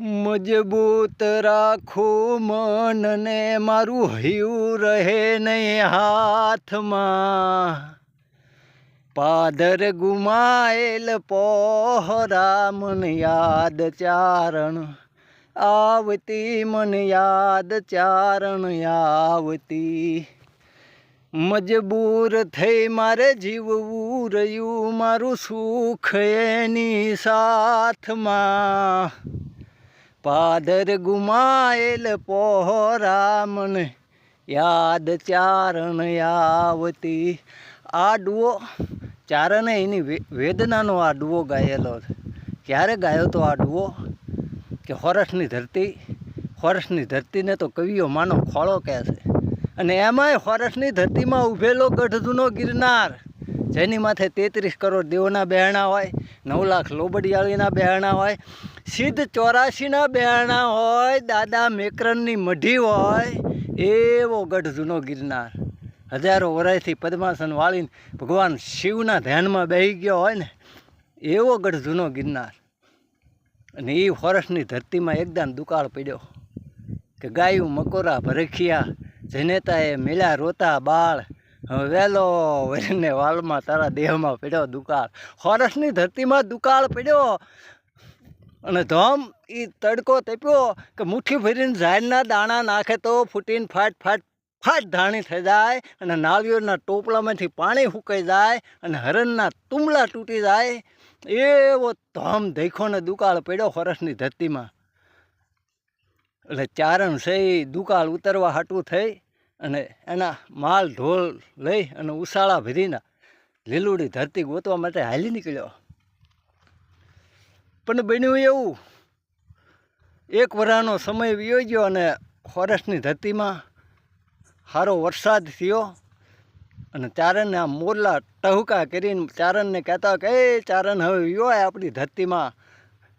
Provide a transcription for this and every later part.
મજબૂત રાખું મનને, મારું હૈયું રહે નહીં હાથમાં. પાદર ગુમાયેલ પોહરા મન યાદ ચારણ, આવતી મન યાદ ચારણ આવતી. મજબૂર થઈ મારે જીવવું રહ્યું, મારું સુખ એની સાથમાં. પાદર ગુમાયેલ પોહરા મને યાદ ચારણ આવતી. આ ચારણે એની વેદનાનો આ ડુઓ ગાયેલો ક્યારે ગાયો તો આ કે હોરસની ધરતી? હોરસની ધરતીને તો કવિઓ માનો ખોળો કહે છે. અને એમાંય હોરસની ધરતીમાં ઊભેલો ગઢધૂનો ગિરનાર, જેની માથે તેત્રીસ કરોડ દેવના બહેણા હોય, નવ લાખ લોબડિયાળીના બહેણા હોય સિદ્ધ ચોરાશીના બેણા હોય, દાદા મેકરનની મઢી હોય, એવો ગઢ જૂનો ગિરનાર. હજારો વરાયથી પદ્માસન વાળીને ભગવાન શિવના ધ્યાનમાં બેહી ગયો હોય ને, એવો ગઢ જૂનો ગિરનાર. અને એ હોરસની ધરતીમાં એકદમ દુકાળ પડ્યો કે ગાયું મકોરા ભરખિયા, જનેતાએ મેળ્યા રોતા બાળ વહેલો વરીને વાલમાં તારા દેહમાં પડ્યો દુકાળ. હોરસની ધરતીમાં દુકાળ પડ્યો. અને ધોમ એ તડકો તપ્યો કે મુઠ્ઠી ભરીને ઝાડના દાણા નાખે તો ફૂટીને ફાટ ફાટ ફાટ ધાણી થઈ જાય અને નાળિયેરના ટોપલામાંથી પાણી સુકાઈ જાય અને હરણના તુંબલા તૂટી જાય. એવો ધોમ દેખોને દુકાળ પડ્યો હોરસની ધરતીમાં. એટલે ચારણ છે એ દુકાળ ઉતરવા હાટું થઈ અને એના માલ ઢોલ લઈ અને ઉસાળા ભરીને લીલુડી ધરતી ગોતવા માટે હાલી નીકળ્યો. પણ બન્યું એવું. એક વરાનો સમય વીયો ગયો અને ફોરેસ્ટની ધરતીમાં સારો વરસાદ થયો અને ચારણને આ મોરલા ટહુકા કરીને ચારણને કહેતા કે, એ ચારણ, હવે વિયો આપણી ધરતીમાં.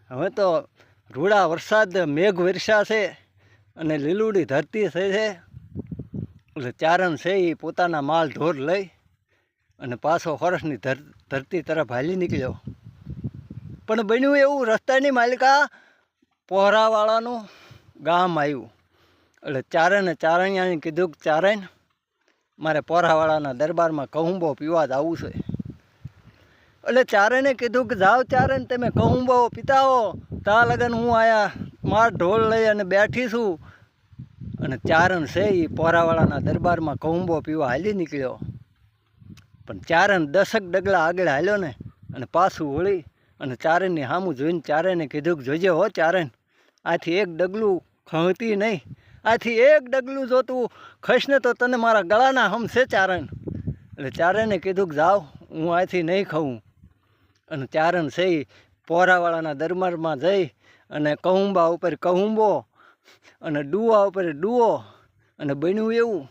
હવે તો રૂડા વરસાદ, મેઘ વર્ષા છે અને લીલુડી ધરતી થઈ છે. એટલે ચારણ છે એ પોતાના માલ ઢોર લઈ અને પાછો ફોરેસ્ટની ધર, ધરતી તરફ હાલી નીકળ્યો. પણ બન્યું એવું, રસ્તાની માલિકા પહોરાવાળાનું ગામ આવ્યું એટલે ચારણે ચારણિયાને કીધું કે ચારણ મારે પહોરાવાળાના દરબારમાં કહુંબો પીવા જ આવવું છે. એટલે ચારણે કીધું કે, જાઓ ચારણ તમે કહુંબો પીતાઓ તા લગન હું આયા, માર ઢોલ લઈ અને બેઠી છું. અને ચારણ છે એ પોરાવાળાના દરબારમાં કહુંબો પીવા હાલી નીકળ્યો. પણ ચારણ દસક ડગલા આગળ હાલ્યો ને અને પાછું વળી અને ચારેની સામું જોઈને ચારેને કીધું કે જોજે હો ચારણ આથી એક ડગલું ખહતી નહીં. આથી એક ડગલું જો તું ખસને તો તને મારા ગળાના હમશે ચારણ એટલે ચારેને કીધું કે, જાઓ, હું આથી નહીં ખાઉં. અને ચારણ છે પોરાવાળાના દરબારમાં જઈ અને કહુંબા ઉપર કહુંબો અને ડુવા ઉપર ડુઓ અને બન્યું એવું.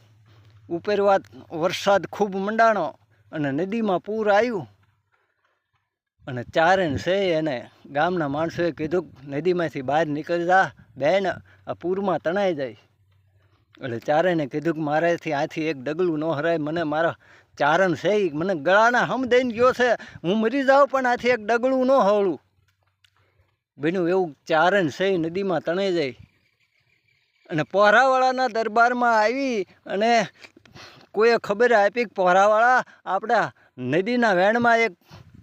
ઉપર વાત વરસાદ ખૂબ મંડાણો અને નદીમાં પૂર આવ્યું અને ચારણ છે એને ગામના માણસોએ કીધું, નદીમાંથી બહાર નીકળી જા, બેન, આ પૂરમાં તણાઈ જાય. એટલે ચારણે કીધું કે, મારાથી આથી એક ડગલું ન હરાય, મને મારા ચારણ છે એ મને ગળાના હમ દઈને ગયો છે, હું મરી જાઉં પણ આથી એક ડગલું ન હળું બેનું એવું ચારણ છે નદીમાં તણાઈ જાય. અને પહોરાવાળાના દરબારમાં આવી અને કોઈએ ખબર આપી કે, પહોરાવાળા, આપણા નદીના વેણમાં એક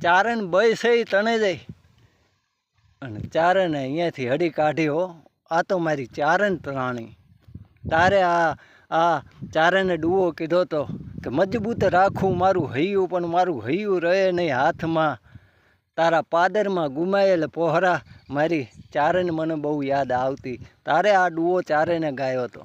ચારણ બય છે તણે જાય. અને ચારણે અહીંયાથી હડી કાઢ્યો, આ તો મારી ચારણ પ્રાણી. તારે આ આ ચારણે ડૂવો કીધો તો કે, મજબૂત રાખું મારું હૈયું, પણ મારું હૈયું રહે નહીં હાથમાં. તારા પાદરમાં ગુમાયેલ પહોરા મારી ચારણ મને બહુ યાદ આવતી. તારે આ ડૂવો ચારેને ગાયો હતો